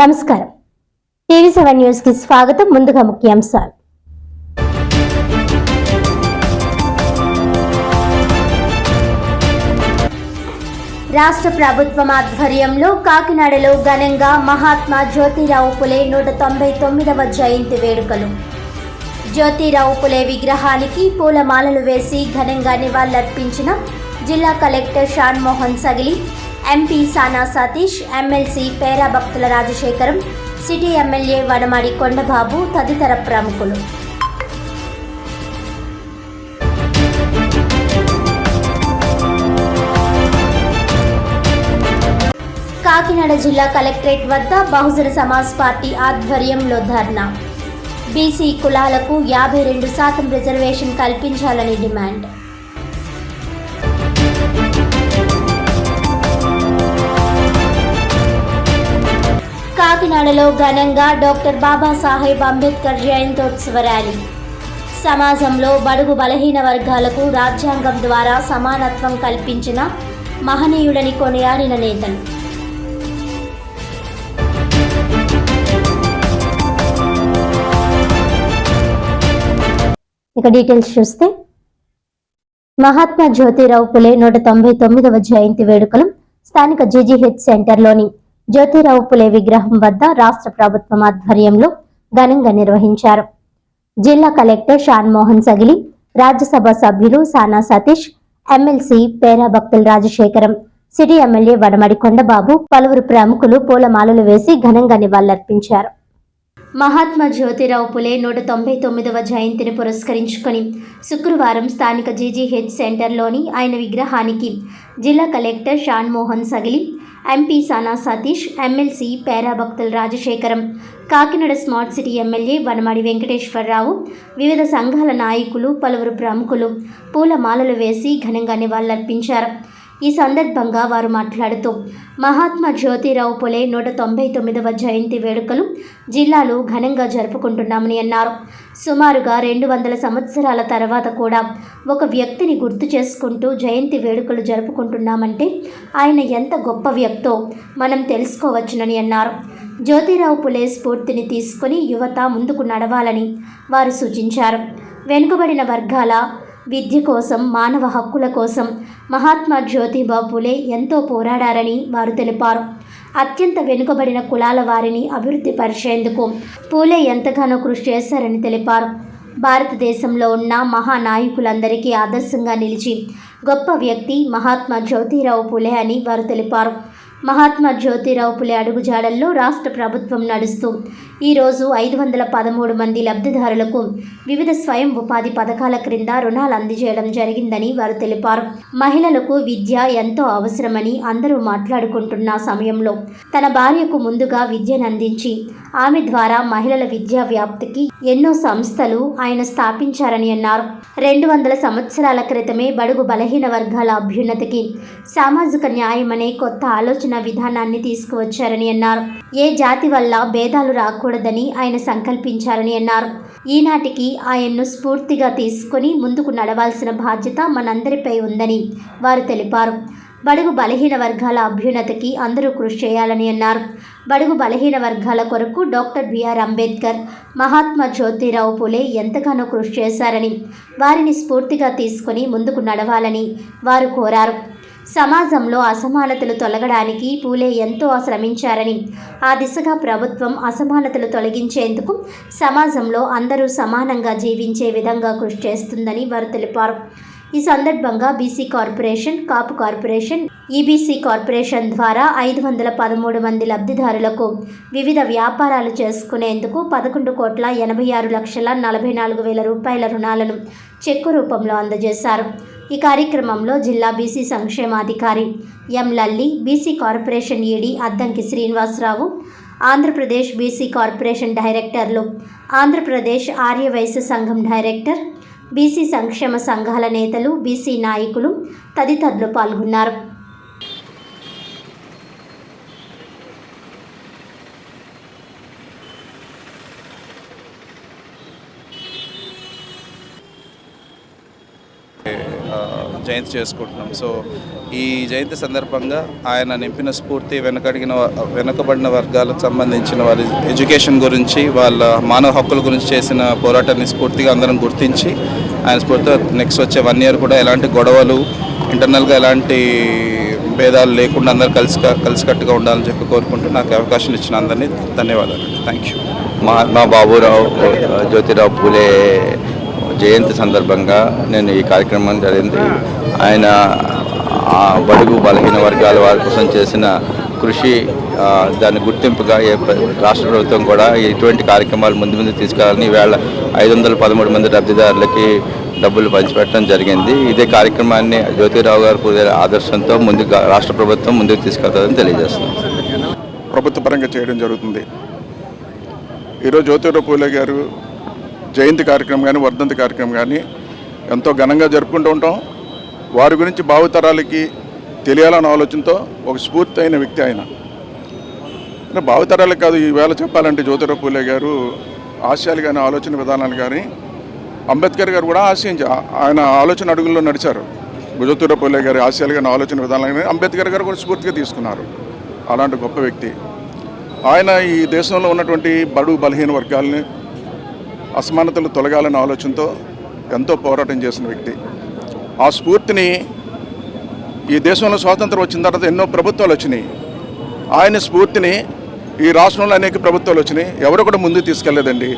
నమస్కారం. TV seven న్యూస్కి స్వాగతం. ముందుగా ముఖ్యాంశాలు. రాష్ట్ర ప్రభుత్వం ఆధ్వర్యంలో కాకినాడలో ఘనంగా మహాత్మా జ్యోతిరావు పులే నూట తొంభై తొమ్మిదవ జయంతి వేడుకలు. జ్యోతిరావు పులే విగ్రహానికి పూలమాలలు వేసి ఘనంగా నివాళులర్పించిన జిల్లా collector Shanmohan Sagili MP Sana Satish MLC Pera Bhaktula Rajasekharam city MLA Vanamadi Kondababu తదితర ప్రముఖులు. కాకినాడ జిల్లా కలెక్టరేట్ వద్ద బహుజన సమాజ్ పార్టీ ఆధ్వర్యంలో ధర్నా. బీసీ కులాలకు యాభై రెండు శాతం రిజర్వేషన్ కల్పించాలని డిమాండ్. కాకినాడలో ఘనంగా డాక్టర్ బాబాసాహెబ్ అంబేద్కర్ జయంతోత్సవ ర్యాలీ. సమాజంలో బడుగు బలహీన వర్గాలకు రాజ్యాంగం ద్వారా సమానత్వం కల్పించిన మహనీయుడని కొనియాడిన నేతలు. ఇక డీటెయిల్స్ చూస్తే మహాత్మా జ్యోతిరావు పులే నూట తొంభై తొమ్మిదవ జయంతి వేడుకలు స్థానిక జీజీహెచ్ సెంటర్లోని జ్యోతిరావు పులే విగ్రహం వద్ద రాష్ట్ర ప్రభుత్వం ఆధ్వర్యంలో ఘనంగా నిర్వహించారు. జిల్లా కలెక్టర్ షాన్ మోహన్ సగిలి రాజ్యసభ సభ్యులు Sana Satish MLC Perabathula Rajasekharam city MLA Vadamadi Kondababu పలువురు ప్రముఖులు పూలమాలలు వేసి ఘనంగా నివాళులర్పించారు. మహాత్మా జ్యోతిరావు పులే నూట తొంభై తొమ్మిదవ జయంతిని పురస్కరించుకొని శుక్రవారం స్థానిక జీజీహెచ్ సెంటర్లోని ఆయన విగ్రహానికి జిల్లా collector Shan Mohan Sagili MP Sana Satish MLC Perabathula Rajasekharam Kakinada smart city MLA Vanamadi Venkateswara Rao వివిధ సంఘాల నాయకులు పలువురు ప్రముఖులు పూలమాలలు వేసి ఘనంగా నివాళులర్పించారు. ఈ సందర్భంగా వారు మాట్లాడుతూ మహాత్మా జ్యోతిరావు పులే నూట తొంభై తొమ్మిదవ జయంతి వేడుకలు జిల్లాలో ఘనంగా జరుపుకుంటున్నామని అన్నారు. సుమారుగా రెండు వందల సంవత్సరాల తర్వాత కూడా ఒక వ్యక్తిని గుర్తు చేసుకుంటూ జయంతి వేడుకలు జరుపుకుంటున్నామంటే ఆయన ఎంత గొప్ప వ్యక్తో మనం తెలుసుకోవచ్చునని అన్నారు. జ్యోతిరావు పులే స్ఫూర్తిని తీసుకొని యువత ముందుకు నడవాలని వారు సూచించారు. వెనుకబడిన వర్గాల విద్య కోసం మానవ హక్కుల కోసం మహాత్మా జ్యోతిబా పులే ఎంతో పోరాడారని వారు తెలిపారు. అత్యంత వెనుకబడిన కులాల వారిని అభివృద్ధి పరిచేందుకు పూలే ఎంతగానో కృషి చేశారని తెలిపారు. భారతదేశంలో ఉన్న మహానాయకులందరికీ ఆదర్శంగా నిలిచి గొప్ప వ్యక్తి మహాత్మా జ్యోతిరావు పులే అని వారు తెలిపారు. మహాత్మా జ్యోతిరావు పులే అడుగుజాడల్లో రాష్ట్ర ప్రభుత్వం నడుస్తూ ఈరోజు ఐదు వందల పదమూడు మంది లబ్ధిదారులకు వివిధ స్వయం ఉపాధి పథకాల క్రింద రుణాలు అందజేయడం జరిగిందని వారు తెలిపారు. మహిళలకు విద్య ఎంతో అవసరమని అందరూ మాట్లాడుకుంటున్న సమయంలో తన భార్యకు ముందుగా విద్యను అందించి ఆమె ద్వారా మహిళల విద్యా వ్యాప్తికి ఎన్నో సంస్థలు ఆయన స్థాపించారని అన్నారు. రెండు వందల సంవత్సరాల క్రితమే బడుగు బలహీన వర్గాల అభ్యున్నతికి సామాజిక న్యాయం అనే కొత్త ఆలోచన విధానాన్ని తీసుకువచ్చారని అన్నారు. ఏ జాతి వల్ల భేదాలు రాకూడదని ఆయన సంకల్పించారని అన్నారు. ఈనాటికి ఆయన్ను స్ఫూర్తిగా తీసుకొని ముందుకు నడవాల్సిన బాధ్యత మనందరిపై ఉందని వారు తెలిపారు. బడుగు బలహీన వర్గాల అభ్యున్నతికి అందరూ కృషి చేయాలని అన్నారు. బడుగు బలహీన వర్గాల కొరకు doctor B R Ambedkar Mahatma Jyotirao Phule ఎంతగానో కృషి చేశారని వారిని స్ఫూర్తిగా తీసుకొని ముందుకు నడవాలని వారు కోరారు. సమాజంలో అసమానతలు తొలగడానికి పూలే ఎంతో శ్రమించారని ఆ దిశగా ప్రభుత్వం అసమానతలు తొలగించేందుకు సమాజంలో అందరూ సమానంగా జీవించే విధంగా కృషి చేస్తుందని వారు తెలిపారు. ఈ సందర్భంగా BC corporation Kapu corporation EBC corporation ద్వారా ఐదు వందల పదమూడు మంది లబ్ధిదారులకు వివిధ వ్యాపారాలు చేసుకునేందుకు పదకొండు కోట్ల ఎనభై ఆరు లక్షల నలభై నాలుగు వేల రూపాయల రుణాలను చెక్కు రూపంలో అందజేశారు. ఈ కార్యక్రమంలో జిల్లా BC సంక్షేమాధికారి M Lalli BC corporation ED Addanki Srinivasa Rao Andhra Pradesh BC corporation డైరెక్టర్లు ఆంధ్రప్రదేశ్ ఆర్యవైశ్య సంఘం డైరెక్టర్ బీసీ సంక్షేమ సంఘాల నేతలు బీసీ నాయకులు తదితరులు పాల్గొన్నారు ఆ, జయంతి చేసుకుంటున్నాం. సో ఈ జయంతి సందర్భంగా ఆయన నింపిన స్ఫూర్తి వెనకడిగిన వెనుకబడిన వర్గాలకు సంబంధించిన వారి ఎడ్యుకేషన్ గురించి వాళ్ళ మానవ హక్కుల గురించి చేసిన పోరాటాన్ని స్ఫూర్తిగా అందరం గుర్తించి ఆయన స్ఫూర్తిగా నెక్స్ట్ వచ్చే వన్ ఇయర్ కూడా ఎలాంటి గొడవలు ఇంటర్నల్గా ఎలాంటి భేదాలు లేకుండా అందరు కలిసి కలిసికట్టుగా ఉండాలని చెప్పి కోరుకుంటూ నాకు అవకాశం ఇచ్చిన అందరినీ ధన్యవాదాలు. థ్యాంక్ యూ మహాత్మా బాబురావు జ్యోతిరావు పూలే జయంతి సందర్భంగా నేను ఈ కార్యక్రమం జరిగింది. ఆయన బడుగు బలహీన వర్గాల వారి కోసం చేసిన కృషి దాని గుర్తింపుగా ఏ రాష్ట్ర ప్రభుత్వం కూడా ఇటువంటి కార్యక్రమాలు ముందు ముందు తీసుకెళ్ళాలని ఈవేళ ఐదు వందల పదమూడు మంది లబ్ధిదారులకి డబ్బులు పంచిపెట్టడం జరిగింది. ఇదే కార్యక్రమాన్ని జ్యోతిరావు గారు పూలే ఆదర్శంతో ముందుగా రాష్ట్ర ప్రభుత్వం ముందుకు తీసుకెళ్తుందని తెలియజేస్తుంది ప్రభుత్వ పరంగా చేయడం జరుగుతుంది. ఈరోజు జ్యోతిరావు పూలే గారు జయంతి కార్యక్రమం కానీ వర్ధంతి కార్యక్రమం కానీ ఎంతో ఘనంగా జరుపుకుంటూ ఉంటాం. వారి గురించి భావితరాలకి తెలియాలన్న ఆలోచనతో ఒక స్ఫూర్తి అయిన వ్యక్తి ఆయన. భావితరాలకు కాదు ఈవేళ చెప్పాలంటే జ్యోతిరావు పూలే గారు ఆశయాలు కానీ ఆలోచన విధానాలు కానీ అంబేద్కర్ గారు కూడా ఆశయించి ఆయన ఆలోచన అడుగుల్లో నడిచారు. జ్యోతిరావు పూలే గారి ఆశయాలు కానీ ఆలోచన విధానాలు కానీ అంబేద్కర్ గారు కూడా స్ఫూర్తిగా తీసుకున్నారు. అలాంటి గొప్ప వ్యక్తి. ఆయన ఈ దేశంలో ఉన్నటువంటి బడు బలహీన వర్గాలని అసమానతలు తొలగాలనే ఆలోచనతో ఎంతో పోరాటం చేసిన వ్యక్తి. ఆ స్ఫూర్తిని ఈ దేశంలో స్వాతంత్రం వచ్చిన తర్వాత ఎన్నో ప్రభుత్వాలు వచ్చినాయి. ఆయన స్ఫూర్తిని ఈ రాష్ట్రంలో అనేక ప్రభుత్వాలు వచ్చినాయి. ఎవరు కూడా ముందుకు తీసుకెళ్ళేదండి.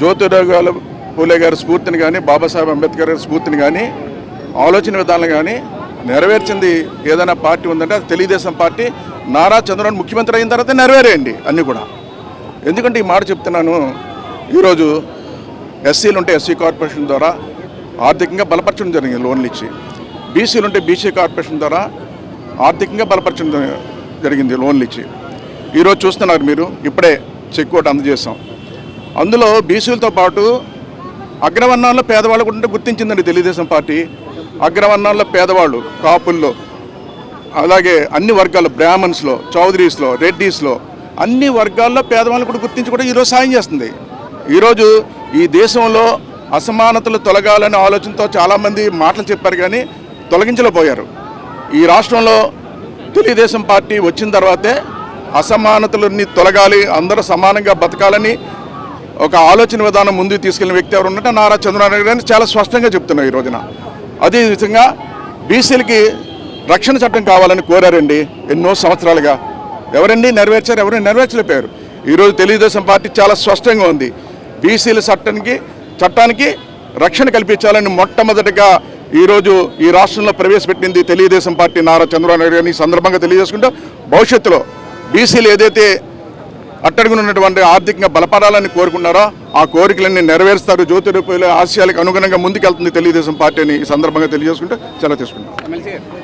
జ్యోతిరావు గారు పూలే గారి స్ఫూర్తిని కానీ బాబాసాహెబ్ అంబేద్కర్ గారి స్ఫూర్తిని కానీ ఆలోచన విధానం కానీ నెరవేర్చింది ఏదైనా పార్టీ ఉందంటే తెలుగుదేశం పార్టీ. నారా చంద్రబాబు ముఖ్యమంత్రి అయిన తర్వాత నెరవేరేయండి అన్నీ కూడా. ఎందుకంటే ఈ మాట చెప్తున్నాను ఈరోజు ఎస్సీలు ఉంటే ఎస్సీ కార్పొరేషన్ ద్వారా ఆర్థికంగా బలపరచడం జరిగింది లోన్లు ఇచ్చి. బీసీలు ఉంటే బీసీ కార్పొరేషన్ ద్వారా ఆర్థికంగా బలపరచడం జరిగింది లోన్లు ఇచ్చి. ఈరోజు చూస్తున్నారు మీరు ఇప్పుడే చెక్ ఒకటి అందజేసాం అందులో బీసీలతో పాటు అగ్రవర్ణాల్లో పేదవాళ్ళు కూడా ఉంటే గుర్తించిందండి తెలుగుదేశం పార్టీ. అగ్రవర్ణాల్లో పేదవాళ్ళు కాపుల్లో అలాగే అన్ని వర్గాలు బ్రాహ్మణ్స్లో చౌదరీస్లో రెడ్డీస్లో అన్ని వర్గాల్లో పేదవాళ్ళని కూడా గుర్తించి కూడా ఈరోజు సాయం చేస్తుంది. ఈరోజు ఈ దేశంలో అసమానతలు తొలగాలనే ఆలోచనతో చాలామంది మాటలు చెప్పారు కానీ తొలగించలేకపోయారు. ఈ రాష్ట్రంలో తెలుగుదేశం పార్టీ వచ్చిన తర్వాతే అసమానతలన్నీ తొలగాలి అందరూ సమానంగా బతకాలని ఒక ఆలోచన విధానం ముందుకు తీసుకెళ్ళిన వ్యక్తి ఎవరు ఉన్నట్టు నారా చంద్రబాబు నాయుడు గారిని చాలా స్పష్టంగా చెప్తున్నారు ఈ రోజున. అదే విధంగా బీసీలకి రక్షణ చట్టం కావాలని కోరారండి ఎన్నో సంవత్సరాలుగా. ఎవరండి నెరవేర్చారు ఎవరిని నెరవేర్చలేకపోయారు. ఈరోజు తెలుగుదేశం పార్టీ చాలా స్పష్టంగా ఉంది. బీసీల చట్టానికి చట్టానికి రక్షణ కల్పించాలని మొట్టమొదటిగా ఈరోజు ఈ రాష్ట్రంలో ప్రవేశపెట్టింది తెలుగుదేశం పార్టీ నారా చంద్రబాబు నాయుడు గారిని ఈ సందర్భంగా తెలియజేసుకుంటూ భవిష్యత్తులో బీసీలు ఏదైతే అట్టడుగునున్నటువంటి ఆర్థికంగా బలపడాలని కోరుకున్నారో ఆ కోరికలన్నీ నెరవేరుస్తారు. జ్యోతిరూపాయల ఆశయాలకు అనుగుణంగా ముందుకెళ్తుంది తెలుగుదేశం పార్టీని ఈ సందర్భంగా తెలియజేసుకుంటూ చాలా తీసుకుంటాం